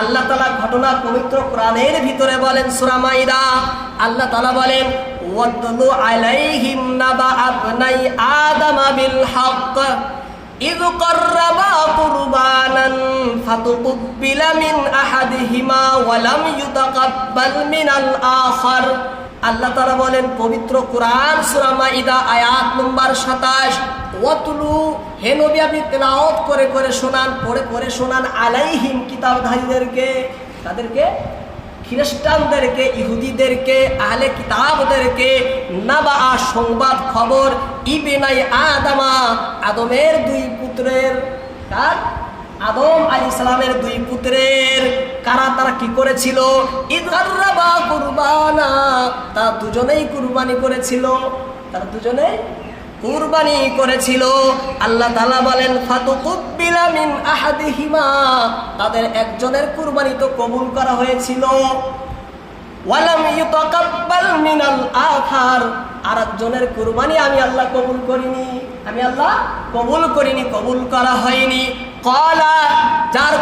আল্লাহ তালা ঘটনা পবিত্র কোরআনের ভিতরে বলেন সুরামাইদা আল্লাহ তালা বলেন ওয়াদলু আলাইহিম নাবা আবনাই আদামা বিল হক إذ قربا قربانا فتقبل من أحدهما ولم يتقبل من الآخر আল্লাহ তারা বলেন, পবিত্র কোরআন সুরামা ইদা আয়াত নম্বর সাতাশ, ওয়াতলু, হে নবী করে করে শোনান, পড়ে পড়ে শোনান আলাইহিম কিতাবধারীদেরকে তাদেরকে, খ্রিস্টানদেরকে, ইহুদিদেরকে, আহলে কিতাবদেরকে, নাবা সংবাদ খবর ইবেনাই আদামা, আদমের দুই পুত্রের, কার? আদম আলী সালামের দুই পুত্রের কারা তারা কি করেছিল? কুরবানা। তা দুজনেই কুরবানি করেছিল। তারা দুজনেই কুরবানি করেছিল। আল্লাহ তালা বলেন আহাদিহিমা। তাদের একজনের কুরবানি তো কবুল করা হয়েছিল। ওয়ালাম ইউতাকাব্বাল মিনাল আখার। কুরবানি আমি আল্লাহ কবুল করিনি। আমি আল্লাহ কবুল করিনি, কবুল করা হয়নি। কলা যার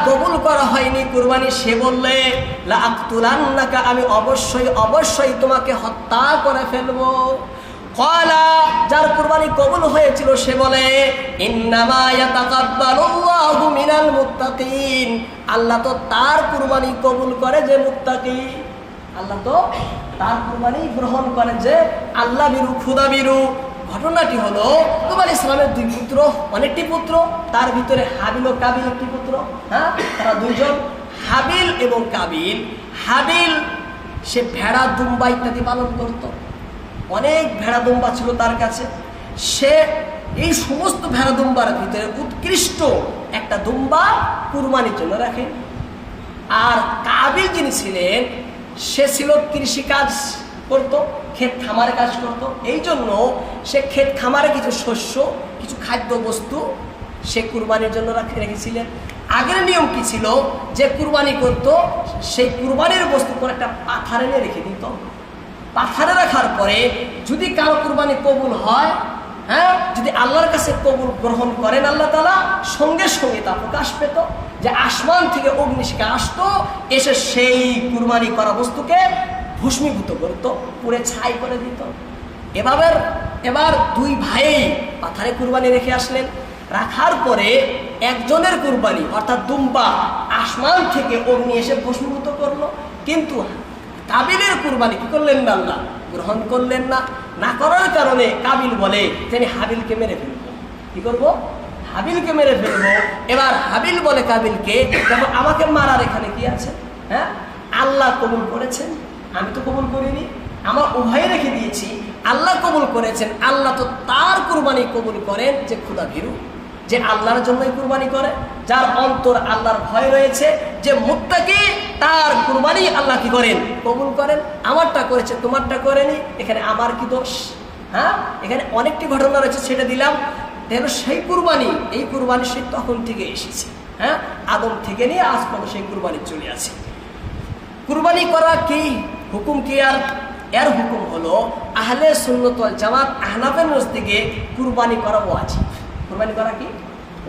কুরবানি, সে বললে লা আক্তুলান্নাকা আমি অবশ্যই অবশ্যই তোমাকে হত্যা করে ফেলব। যার কুরবানি কবুল হয়েছিল, সে বলে আল্লাহ তো তার কুরবানি কবুল করে যে আল্লাহ তো তার কুরবানি গ্রহণ করে যে আল্লাহ বিরু খুদা বিরু ঘটনাটি হলো তোমার ইসলামের দুই পুত্র, অনেকটি পুত্র, তার ভিতরে হাবিল ও কাবিল একটি পুত্র হ্যাঁ? তারা দুইজন। হাবিল এবং কাবিল, হাবিল, সে ভেড়া দুম্বা ইত্যাদি পালন করতো। অনেক ভেড়া দুম্বা ছিল তার কাছে। সে এই সমস্ত ভেড়া দুম্বার ভিতরে উৎকৃষ্ট একটা দুম্বা কুরবানির জন্য রাখে। আর কাবিল যিনি ছিলেন, সে ছিল কৃষিকাজ করত, ক্ষেত খামারে কাজ করত। এই জন্য সে ক্ষেত খামারে কিছু শস্য, কিছু খাদ্য বস্তু সে কুরবানির জন্য রাখে রেখেছিলেন। আগের নিয়ম কি ছিল? যে কুরবানি করত, সেই কুরবানির বস্তু করে একটা পাথারে নিয়ে রেখে দিত। পাথারে রাখার পরে যদি কারও কুরবানি কবুল হয় হ্যাঁ যদি আল্লাহর কাছে কবুল গ্রহণ করেন আল্লাহ তালা সঙ্গে সঙ্গে তা প্রকাশ পেত। যে আসমান থেকে অগ্নিশিকা আসতো, এসে সেই কুরবানি করা বস্তুকে ভূষ্মীভূত করত, পুড়ে ছাই করে দিত। এভাবে এবার দুই ভাই পাথারে কুরবানি রেখে আসলেন। রাখার পরে একজনের কুরবানি, অর্থাৎ দুম্বা, আসমান থেকে অগ্নি এসে ভস্মীভূত করল। কিন্তু কাবিলের কুরবানি কি করলেন না আল্লাহ? গ্রহণ করলেন না। না করার কারণে কাবিল বলে, তিনি হাবিলকে মেরে ফেলব। কি করব? হাবিলকে মেরে ফেলব। এবার হাবিল বলে কাবিলকে, দেখো, আমাকে মারার এখানে কি আছে? হ্যাঁ? আল্লাহ কবুল করেছেন? আমি তো কবুল করিনি। আমার উভয় রেখে দিয়েছি। আল্লাহ কবুল করেছেন। আল্লাহ তো তার কুরবানি কবুল করেন যে ক্ষুদা ভীরু। যে আল্লাহর জন্যই কুরবানি করে, যার অন্তর আল্লাহর ভয় রয়েছে, যে মুক্তাকে তার কুরবানি আল্লাহ কি করেন? কবুল করেন। আমারটা করেছে, তোমারটা করেনি, এখানে আমার কি দোষ? হ্যাঁ? এখানে অনেকটি ঘটনা রয়েছে, সেটা দিলাম। যেন সেই কুরবানি, এই কুরবানি সেই তখন থেকে এসেছে। হ্যাঁ? আদম থেকে নিয়ে আজ পর্যন্ত সেই কুরবানি চলে আছে। কুরবানি করা কি হুকুম কি আর? এর হুকুম হলো, আহলে সুন্নত জামাত, আহনাফের থেকে কুরবানি করা ওয়াজিব। কুরবানি করা কি?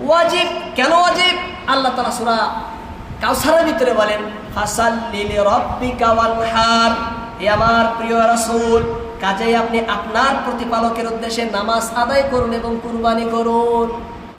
ওয়াজিব। কেন ওয়াজিব? আল্লাহ তালা সুরা কাউসারের ভিতরে বলেন ফাসাল্লিলি কাওয়াল হার। এ আমার প্রিয় রাসূল, কাজেই আপনি আপনার প্রতিপালকের উদ্দেশ্যে নামাজ আদায় করুন এবং কুরবানি করুন।